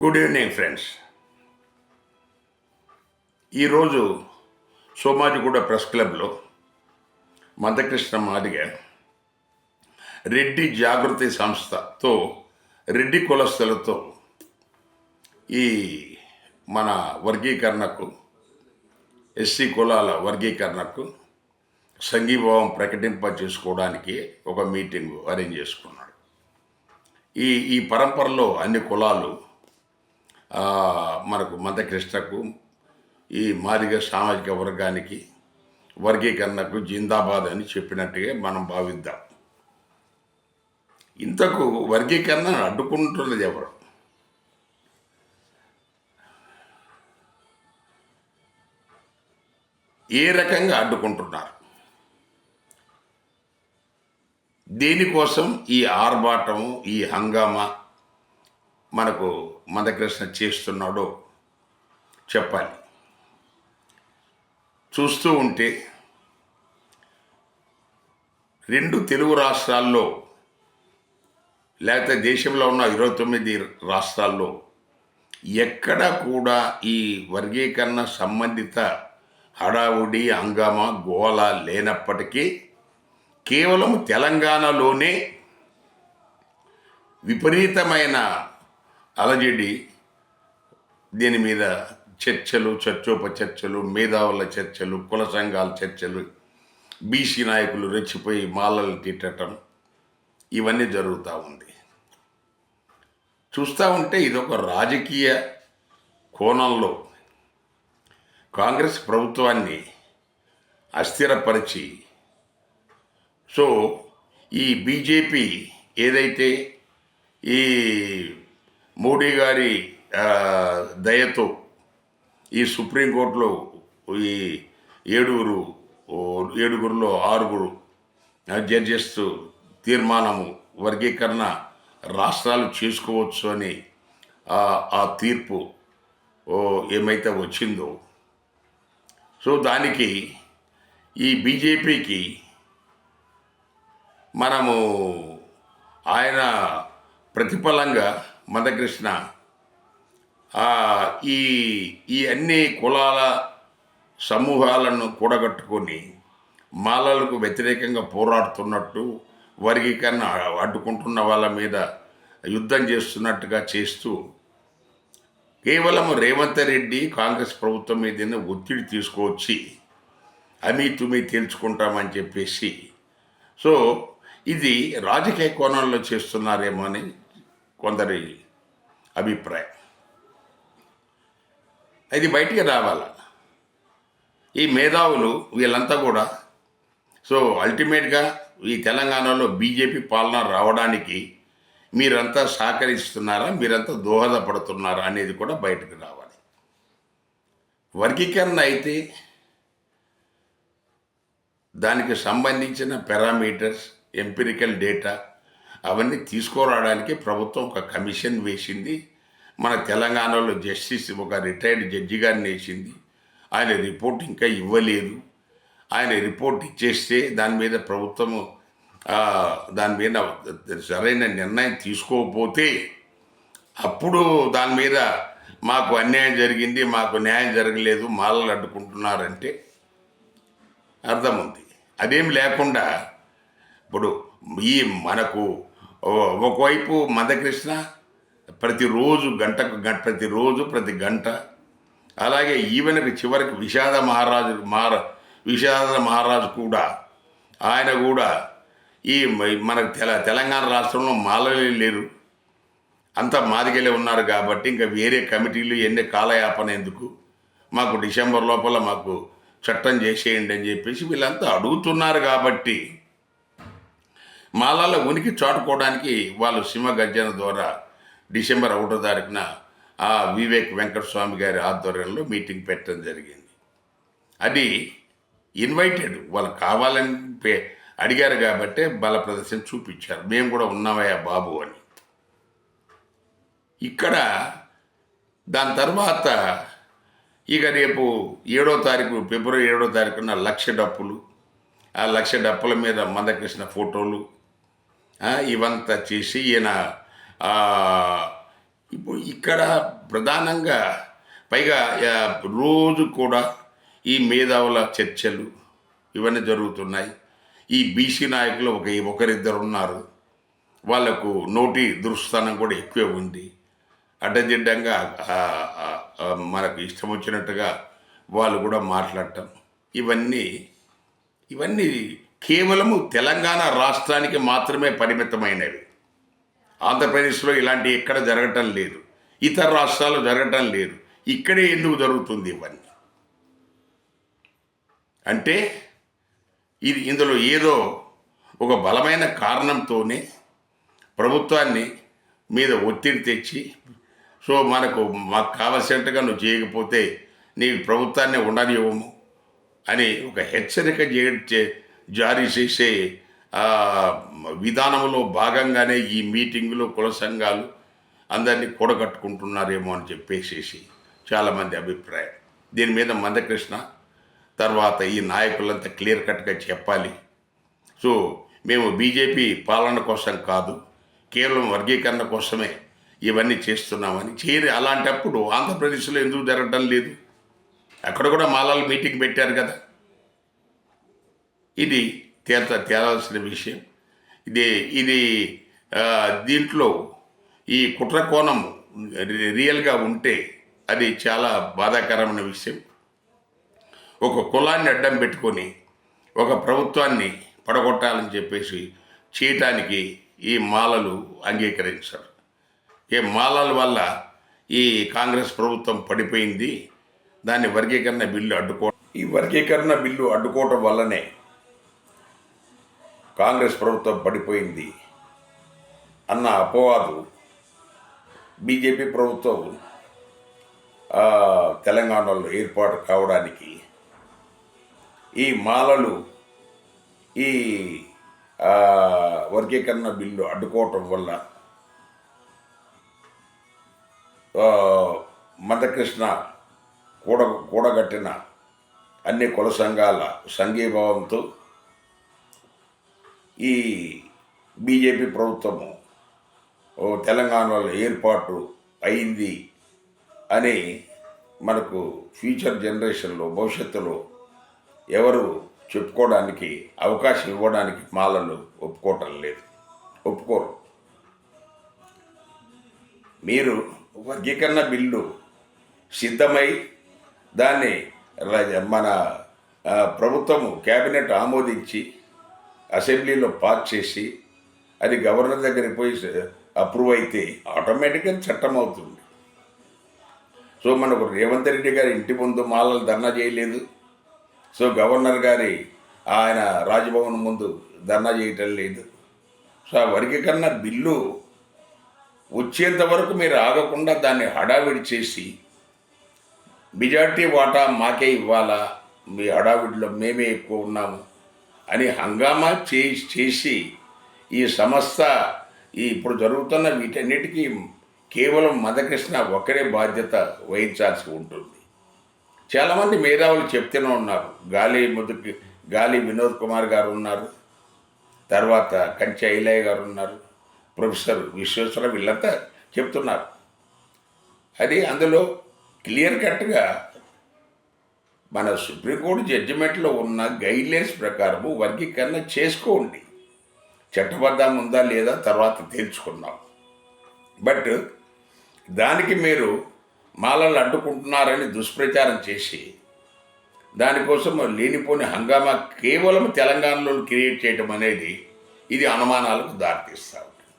Good evening friends ఈరోజు Somajiguda press క్లబ్లో మందకృష్ణ మాదిగ రెడ్డి జాగృతి సంస్థతో రెడ్డి కులస్తులతో ఈ మన వర్గీకరణకు ఎస్సీ కులాల వర్గీకరణకు సంఘీభావం ప్రకటింప చేసుకోవడానికి ఒక మీటింగ్ అరేంజ్ చేసుకున్నాడు. ఈ ఈ పరంపరలో అన్ని కులాలు మనకు మందకృష్ణకు ఈ మాదిగ సామాజిక వర్గానికి వర్గీకరణకు జిందాబాద్ అని చెప్పినట్టుగా మనం భావిద్దాం. ఇంతకు వర్గీకరణ అడ్డుకుంటున్నది ఎవరు? ఏ రకంగా అడ్డుకుంటున్నారు? దేనికోసం ఈ ఆర్భాటము ఈ హంగామా మనకు మందకృష్ణ చేస్తున్నాడో చెప్పాలి. చూస్తూ ఉంటే రెండు తెలుగు రాష్ట్రాల్లో లేకపోతే దేశంలో ఉన్న ఇరవై తొమ్మిది రాష్ట్రాల్లో ఎక్కడ కూడా ఈ వర్గీకరణ సంబంధిత హడావుడి హంగామా గోల లేనప్పటికీ కేవలం తెలంగాణలోనే విపరీతమైన అలజడి దీని మీద చర్చలు చర్చోపచర్చలు మేధావుల చర్చలు కుల సంఘాల చర్చలు బీసీ నాయకులు రెచ్చిపోయి మాలలు తిట్టడం ఇవన్నీ జరుగుతూ ఉంది. చూస్తూ ఉంటే ఇదొక రాజకీయ కోణంలో కాంగ్రెస్ ప్రభుత్వాన్ని అస్థిరపరిచి సో ఈ బీజేపీ ఏదైతే ఈ మోడీ గారి దయతో ఈ సుప్రీంకోర్టులో ఈ ఏడుగురు ఓ ఏడుగురులో ఆరుగురు జడ్జెస్ తీర్మానము వర్గీకరణ రాష్ట్రాలు చేసుకోవచ్చు అని ఆ తీర్పు ఏమైతే వచ్చిందో. సో దానికి ఈ బీజేపీకి మనము ఆయన ప్రతిఫలంగా మందకృష్ణ ఈ ఈ అన్ని కులాల సమూహాలను కూడగట్టుకొని మాలలకు వ్యతిరేకంగా పోరాడుతున్నట్టు వర్గీకరణ అడ్డుకుంటున్న వాళ్ళ మీద యుద్ధం చేస్తున్నట్టుగా చేస్తూ కేవలం రేవంత్ రెడ్డి కాంగ్రెస్ ప్రభుత్వం మీదనే ఒత్తిడి తీసుకువచ్చి అమీ తుమి తేల్చుకుంటామని చెప్పేసి. సో ఇది రాజకీయ కోణంలో చేస్తున్నారేమో అని కొందరి అభిప్రాయం. ఇది బయటికి రావాల? ఈ మేధావులు వీళ్ళంతా కూడా సో అల్టిమేట్గా ఈ తెలంగాణలో బీజేపీ పాలన రావడానికి మీరంతా సహకరిస్తున్నారా మీరంతా దోహదపడుతున్నారా అనేది కూడా బయటకు రావాలి. వర్గీకరణ అయితే దానికి సంబంధించిన పారామీటర్స్ ఎంపిరికల్ డేటా అవన్నీ తీసుకురావడానికి ప్రభుత్వం ఒక కమిషన్ వేసింది. మన తెలంగాణలో జస్టిస్ ఒక రిటైర్డ్ జడ్జి గారిని వేసింది. ఆయన రిపోర్ట్ ఇంకా ఇవ్వలేదు. ఆయన రిపోర్ట్ ఇచ్చేస్తే దాని మీద ప్రభుత్వము దాని మీద సరైన నిర్ణయం తీసుకోకపోతే అప్పుడు దాని మీద మాకు అన్యాయం జరిగింది మాకు న్యాయం జరగలేదు మాలలు అడ్డుకుంటున్నారంటే అర్థం ఉంది అదేం లేకుండా ఇప్పుడు ఈ మనకు ఒకవైపు మదకృష్ణ ప్రతిరోజు గంటకు గంట ప్రతిరోజు ప్రతి గంట. అలాగే ఈవెనకి చివరికి విషాద మహారాజు మహార విషాద మహారాజు కూడా ఆయన కూడా ఈ మనకు తెల తెలంగాణ రాష్ట్రంలో మాలలే లేరు. అంతా మాదిగలే ఉన్నారు కాబట్టి ఇంకా వేరే కమిటీలు ఎన్ని కాలయాపన ఎందుకు మాకు డిసెంబర్ లోపల మాకు చట్టం చేసేయండి అని చెప్పేసి వీళ్ళంతా అడుగుతున్నారు కాబట్టి మాలాల ఉనికి చాటుకోవడానికి వాళ్ళు సింహ గర్జన ద్వారా డిసెంబర్ ఒకటో తారీఖున ఆ వివేక్ వెంకటస్వామి గారి ఆధ్వర్యంలో మీటింగ్ పెట్టడం జరిగింది. అది ఇన్వైటెడ్. వాళ్ళు కావాలని పే- అడిగారు కాబట్టే బల ప్రదర్శన చూపించారు. మేము కూడా ఉన్నామయ్యా బాబు అని. ఇక్కడ దాని తర్వాత ఇక రేపు ఏడో తారీఖు ఫిబ్రవరి ఏడో తారీఖున లక్ష డప్పులు. ఆ లక్ష డప్పుల మీద మందకృష్ణ ఫోటోలు ఇవంతా చేసి ఈయన ఇప్పుడు ఇక్కడ ప్రధానంగా పైగా రోజు కూడా ఈ మేధావుల చర్చలు ఇవన్నీ జరుగుతున్నాయి. ఈ బీసీ నాయకులు ఒక ఒకరిద్దరు ఉన్నారు వాళ్ళకు నోటి దురుస్థానం కూడా ఎక్కువే ఉంది. అడ్డదిడ్డంగా మనకు ఇష్టం వచ్చినట్టుగా వాళ్ళు కూడా మాట్లాడటం. ఇవన్నీ ఇవన్నీ కేవలము తెలంగాణ రాష్ట్రానికి మాత్రమే పరిమితమైనవి. ఆంధ్రప్రదేశ్లో ఇలాంటి ఎక్కడ జరగటం లేదు. ఇతర రాష్ట్రాల్లో జరగటం లేదు. ఇక్కడే ఎందుకు జరుగుతుంది ఇవన్నీ? అంటే ఇది ఇందులో ఏదో ఒక బలమైన కారణంతోనే ప్రభుత్వాన్ని మీద ఒత్తిడి తెచ్చి సో మనకు మాకు కావలసినట్టుగా నువ్వు చేయకపోతే నీకు ప్రభుత్వాన్ని ఉండనివ్వము అని ఒక హెచ్చరిక చే- చే- జారీ చేసే విధానంలో భాగంగానే ఈ మీటింగులో కుల సంఘాలు అందరినీ కూడగట్టుకుంటున్నారేమో అని చెప్పేసేసి చాలామంది అభిప్రాయం. దీని మీద మందకృష్ణ తర్వాత ఈ నాయకులంతా క్లియర్ కట్గా చెప్పాలి. సో మేము బీజేపీ పాలన కోసం కాదు కేవలం వర్గీకరణ కోసమే ఇవన్నీ చేస్తున్నామని చేరి అలాంటప్పుడు ఆంధ్రప్రదేశ్లో ఎందుకు జరగడం లేదు? అక్కడ కూడా మాలాలు మీటింగ్ పెట్టారు కదా. ఇది తేల్త తేలాల్సిన విషయం. ఇది ఇది దీంట్లో ఈ కుట్ర కోణం రి- రియల్గా ఉంటే అది చాలా బాధాకరమైన విషయం. ఒక కులాన్ని అడ్డం పెట్టుకొని ఒక ప్రభుత్వాన్ని పడగొట్టాలని చెప్పేసి చేయటానికి ఈ మాలలు అంగీకరించారు. ఈ మాలల వల్ల ఈ కాంగ్రెస్ ప్రభుత్వం పడిపోయింది. దాన్ని వర్గీకరణ బిల్లు అడ్డుకో ఈ వర్గీకరణ బిల్లు అడ్డుకోవటం వల్లనే కాంగ్రెస్ ప్రభుత్వం పడిపోయింది అన్న అపవాదు బీజేపీ ప్రభుత్వం తెలంగాణలో ఏర్పాటు కావడానికి ఈ మాలలు ఈ వర్గీకరణ బిల్లు అడ్డుకోవటం వల్ల మందకృష్ణ కూడ కూడగట్టిన అన్ని కుల సంఘాల సంఘీభావంతో ఈ బీజేపీ ప్రభుత్వము తెలంగాణలో ఏర్పాటు అయింది అని మనకు ఫ్యూచర్ జనరేషన్లో భవిష్యత్తులో ఎవరు చెప్పుకోవడానికి అవకాశం ఇవ్వడానికి మాలలు ఒప్పుకోవటం లేదు. ఒప్పుకోరు. మీరు వర్గీకరణ బిల్లు సిద్ధమై దాన్ని మన ప్రభుత్వము కేబినెట్ ఆమోదించి అసెంబ్లీలో పాస్ చేసి అది గవర్నర్ దగ్గరికి పోయి అప్రూవ్ అయితే ఆటోమేటిక్గా చట్టం అవుతుంది. సో మనకు రేవంత్ రెడ్డి గారి ఇంటి ముందు మాలలు ధర్నా చేయలేదు. సో గవర్నర్ గారి ఆయన రాజ్భవన్ ముందు ధర్నా చేయటం లేదు. సో ఆ వర్గీకరణ బిల్లు వచ్చేంత వరకు మీరు ఆగకుండా దాన్ని హడావిడి చేసి మెజార్టీ వాటా మాకే ఇవ్వాలా? మీ హడావిడిలో మేమే ఎక్కువ ఉన్నాము. అని హంగామా చేసి చేసి ఈ సంస్థ ఈ ఇప్పుడు జరుగుతున్న వీటన్నిటికీ కేవలం మదకృష్ణ ఒక్కరే బాధ్యత వహించాల్సి ఉంటుంది. చాలామంది మేధావులు చెప్తూనే ఉన్నారు. గాలి ముదుకి గాలి వినోద్ కుమార్ గారు ఉన్నారు. తర్వాత కంచె ఐలయ్య గారు ఉన్నారు. ప్రొఫెసర్ విశ్వేశ్వర వీళ్ళంతా చెప్తున్నారు. అది అందులో క్లియర్ కట్గా మన సుప్రీంకోర్టు జడ్జిమెంట్లో ఉన్న గైడ్లైన్స్ ప్రకారము వర్గీకరణ చేసుకోండి. చట్టబద్ధం ఉందా లేదా తర్వాత తేల్చుకుందాం. బట్ దానికి మీరు మాలలు అడ్డుకుంటున్నారని దుష్ప్రచారం చేసి దానికోసం లేనిపోని హంగామా కేవలం తెలంగాణలో క్రియేట్ చేయడం అనేది ఇది అనుమానాలకు దారితీస్తూ. ఉంటుంది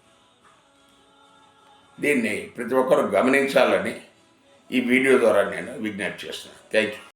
దీన్ని ప్రతి ఒక్కరూ గమనించాలని ఈ వీడియో ద్వారా నేను విజ్ఞప్తి చేస్తున్నాను. Thank you